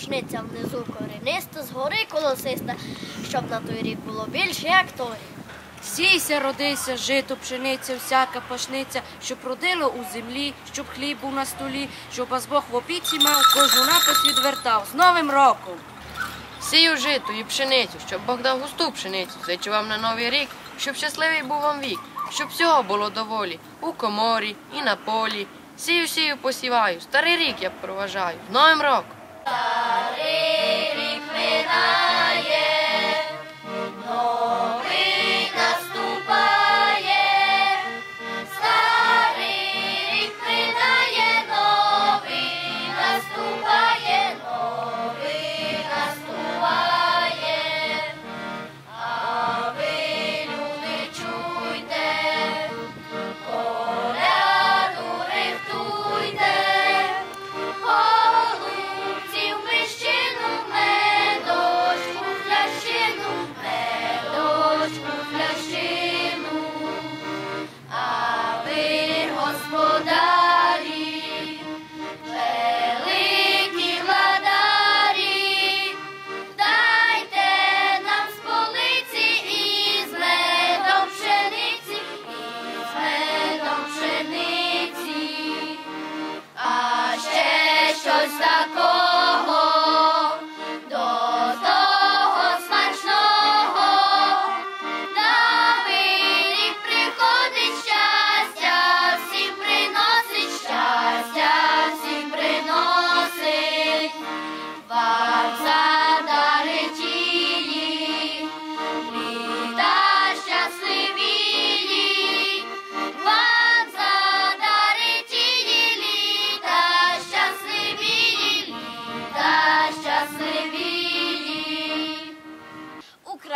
пшениця внизу корениста, згори колосиста, щоб на той рік було більше, як той. Сійся, родися, жито, пшениця, всяка пашниця, щоб родило у землі, щоб хліб був на столі, щоб вас Бог в опіці мав, кожну напис відвертав. З Новим роком! Сію житу і пшеницю, щоб Бог дав густу пшеницю, зичу вам на новий рік, щоб щасливий був вам вік, щоб всього було доволі, у коморі і на полі. Сію, сію, посіваю, старий рік я проважаю. Новим роком!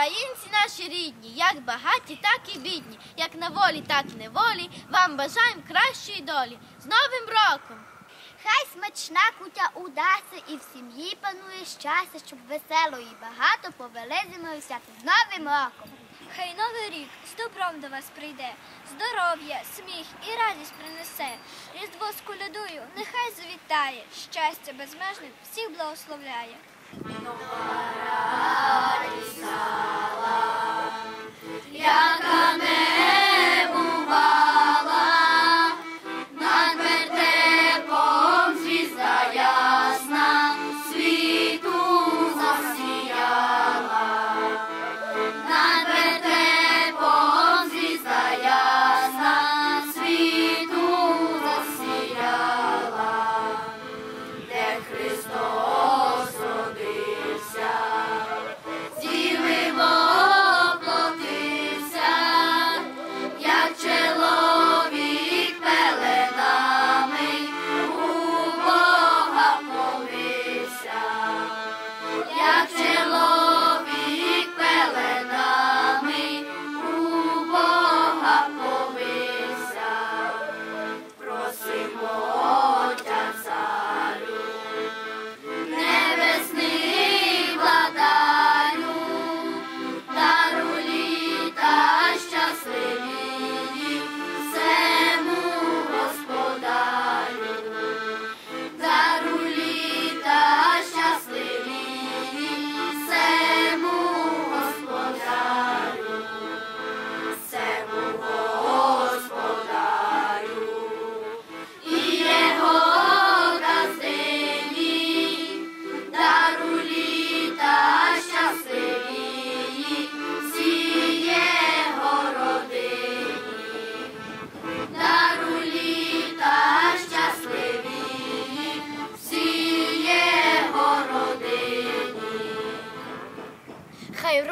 Українці наші рідні, як багаті, так і бідні, як на волі, так і неволі. Вам бажаємо кращої долі. З Новим роком! Хай смачна кутя удасться і в сім'ї панує щастя, щоб весело і багато повели зимою з Новим роком. Хай новий рік з добром до вас прийде, здоров'я, сміх і радість принесе. Різдво з колядою нехай завітає, щастя безмежним всіх благословляє. Яка не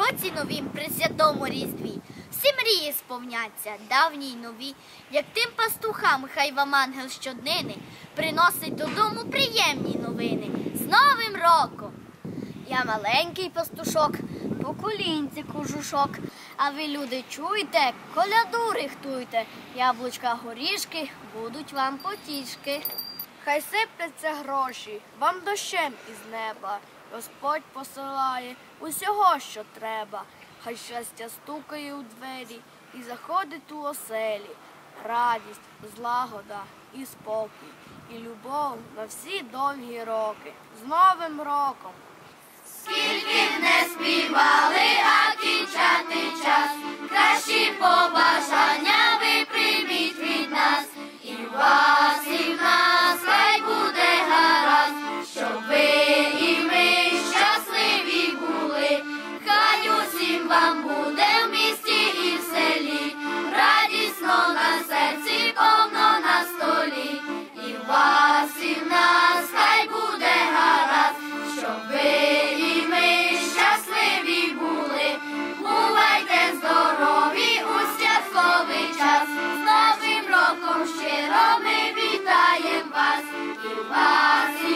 році новім при святому різдві всі мрії сповняться, давні й нові, як тим пастухам, хай вам ангел щоднини приносить додому приємні новини з Новим роком. Я маленький пастушок, по колінці кожушок. А ви, люди, чуйте, коляду рихтуйте, яблучка горішки будуть вам потішки. Хай сипляться гроші вам дощем із неба. Господь посилає усього, що треба, хай щастя стукає у двері і заходить у оселі, радість, злагода і спокій, і любов на всі довгі роки. З Новим роком! Скільки б не співали, а кінчати час, кращі побажання ви прийміть від нас. Vasi.